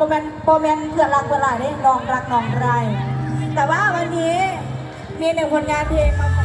โมเมนเพื่อนรักเพื่อนหลายได้น้องรักน้องไรแต่ว่าวันนี้มีหนึ่งผลงานเพลงมา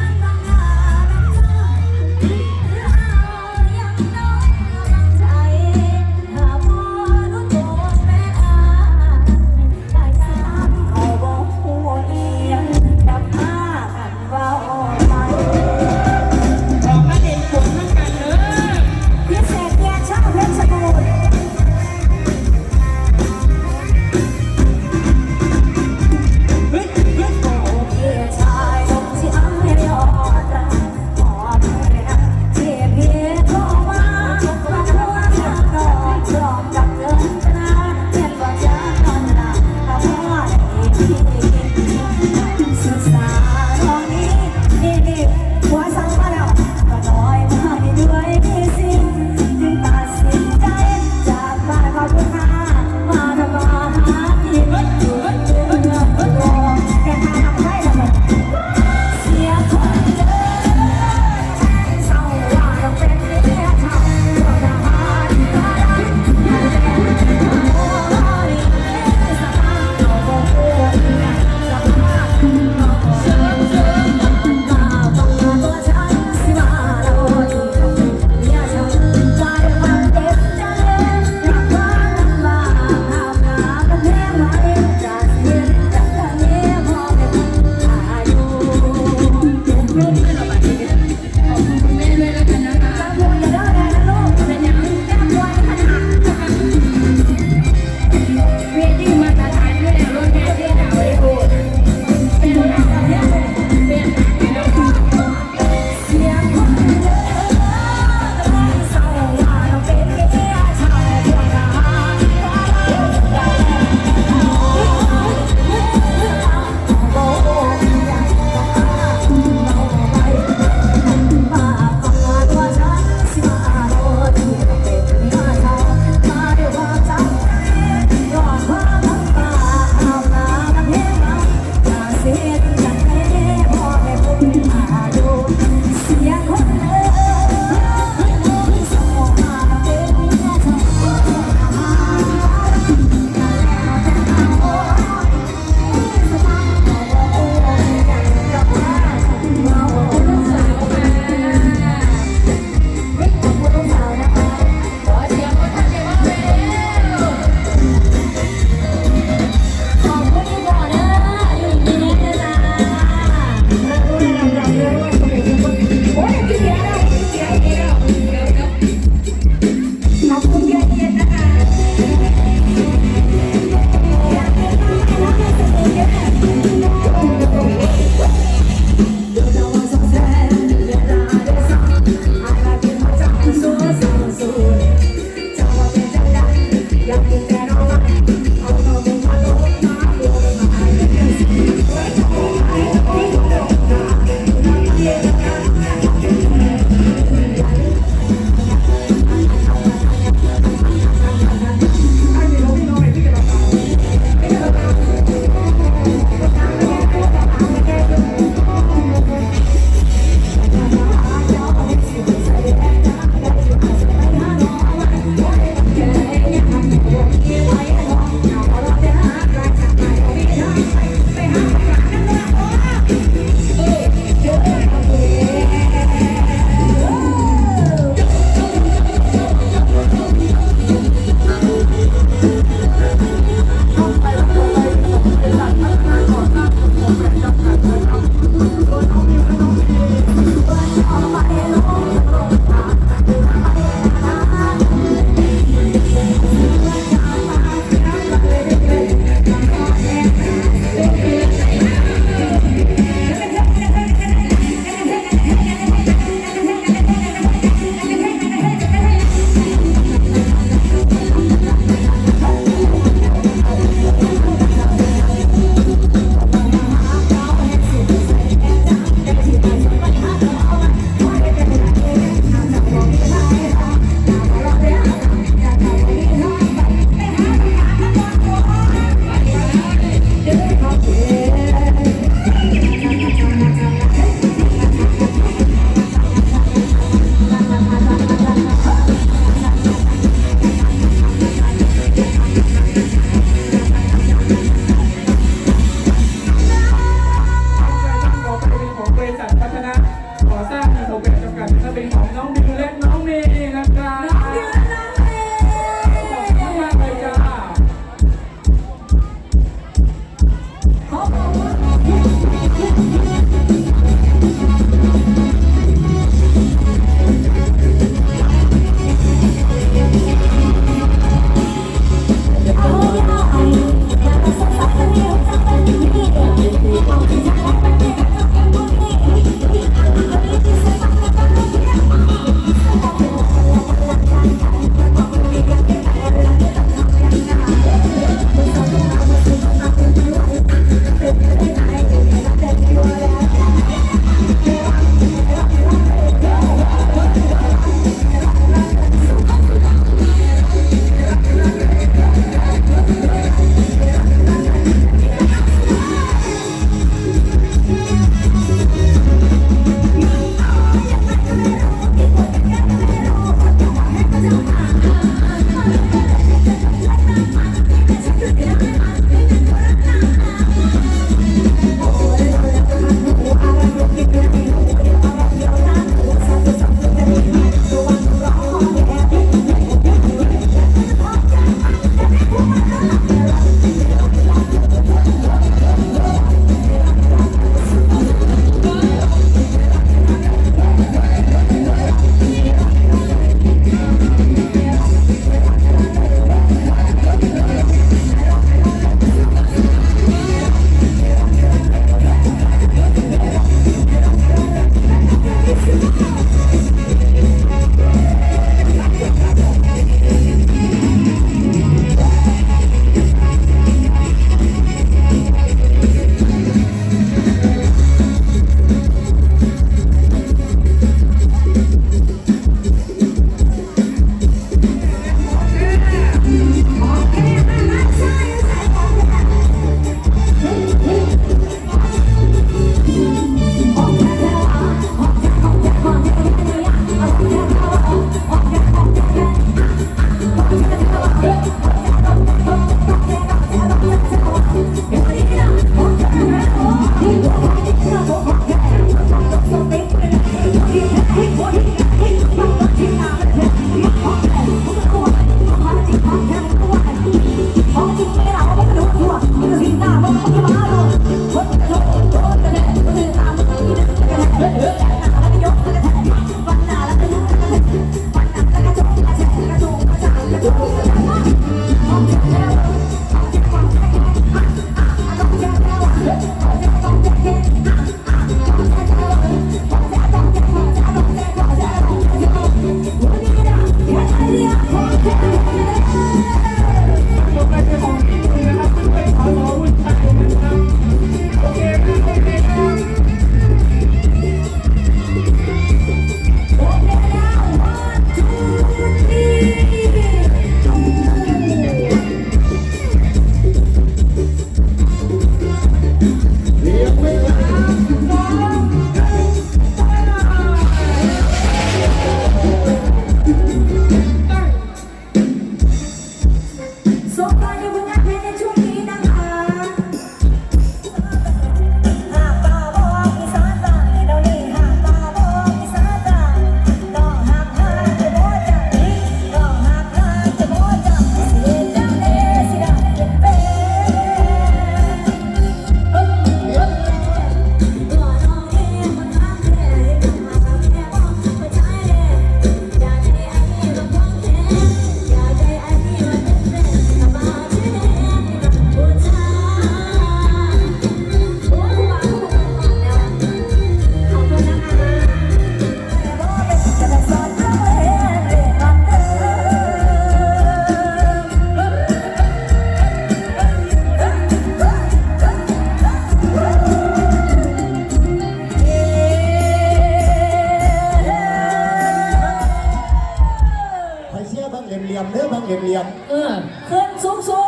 เรียมเออขึ้นสูงสู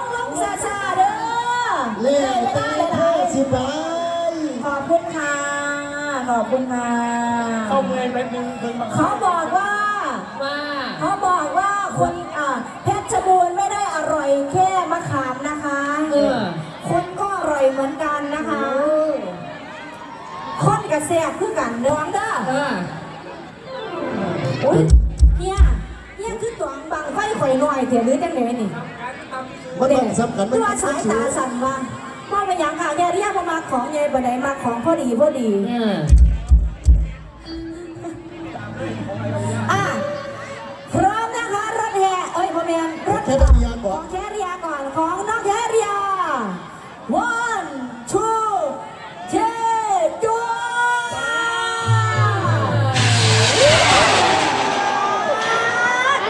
งลงซาซาเด้อเล่เตะเต้สิบาขอบคุณค่ะ ขอบคุณค่ะเข้าเงยไปนึงเพิ่าบอกว่าว่าเขาบอกว่าคนอ่าเพชรบูรณ์ไม่ได้อร่อยแค่มะขามนะคะเออคนก็อร่อยเหมือนกันนะคะคนกระแสคือกันน้องเด้ออุ้ย วงบังไฟข่อยหน่อยเถอะหรือจังไหนนี่มันต้องสำคัญมันตัวสายตาสั่นว่าว่าเป็นอย่างค่ะแย่เรียกมาของแย่บันไดมาของพอดีพอดีอะพร้อมนะคะรถแห่เอ้ยพ่อแม่รถแห่ของแค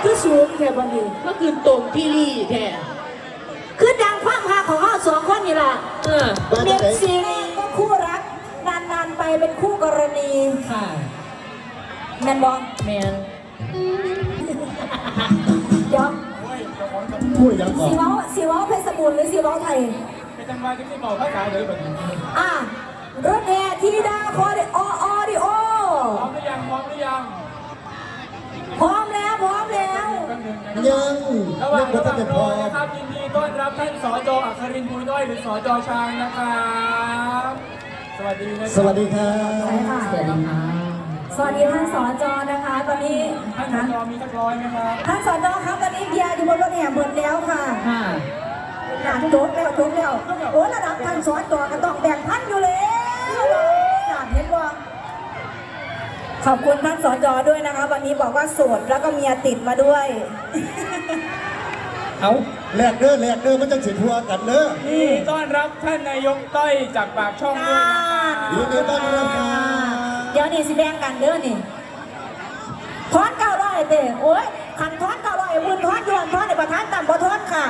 คือสูงแค่บันนี้ก็คือตรงพี่ลี่แท้คือดังความหาของเราสองคนนี่แหละเออบ้านเมียไหนซีรีก็คู่รัก นานๆไปเป็นคู่กรณีค่ะแมนบอลแมนเดี๋ยวพูดยังก่อสีนเว้าสีเว้าเพชรบูรณ์หรือสีเว้าไทย เป็นจังหวะที่ที่บอกภาษาเลยแบบนี้อะรถแห่ทีดาคอดิอออดิโอพร้อมหรือยังพร้อมหรือยัง พร้อมแล้วพร้อม ยังระหว่างยัระงหว่างไม่รพออนะครับยินดีต้อนรับท่านสจอัครินทร์บุญน้อยหรือสจชางนะครับสวัสดีนะครับสวัสดีครับใช่ค่ะสวัสดีครับสวัสดีท่านสอจอนะคะ ตอนนี้ท่านนะสจมีสักร้อยไหมครับท่านสอจอครับตอนนี้เบียร์อยู่บนรถแห่หมดแล้วค่ะค่ะหลานจบแล้วจบแล้วโอ้ระดับท่านสอจอก็ต้องแบ่งพันอยู่แล้วหลานเห็นบ่ ขอบคุณท่านสอจอด้วยนะคะ วันนี้บอกว่าโสดแล้วก็เมียติดมาด้วย เอาแลกเด้อแลกเด้อมันจะสิทัวกันเด้อนี่ต้อนรับท่านนายกต้อยจากปากช่องด้วยนะครับยินดีต้อนรับครับเดี๋ยวนี่สิแบ่งกันเด้อนี่ทอนเก้าร้อยเต้โอ้ยขันทอนเก้าร้อยหมื่นทอนยวนทอนในประธานต่ำบ่ทอนค่ะ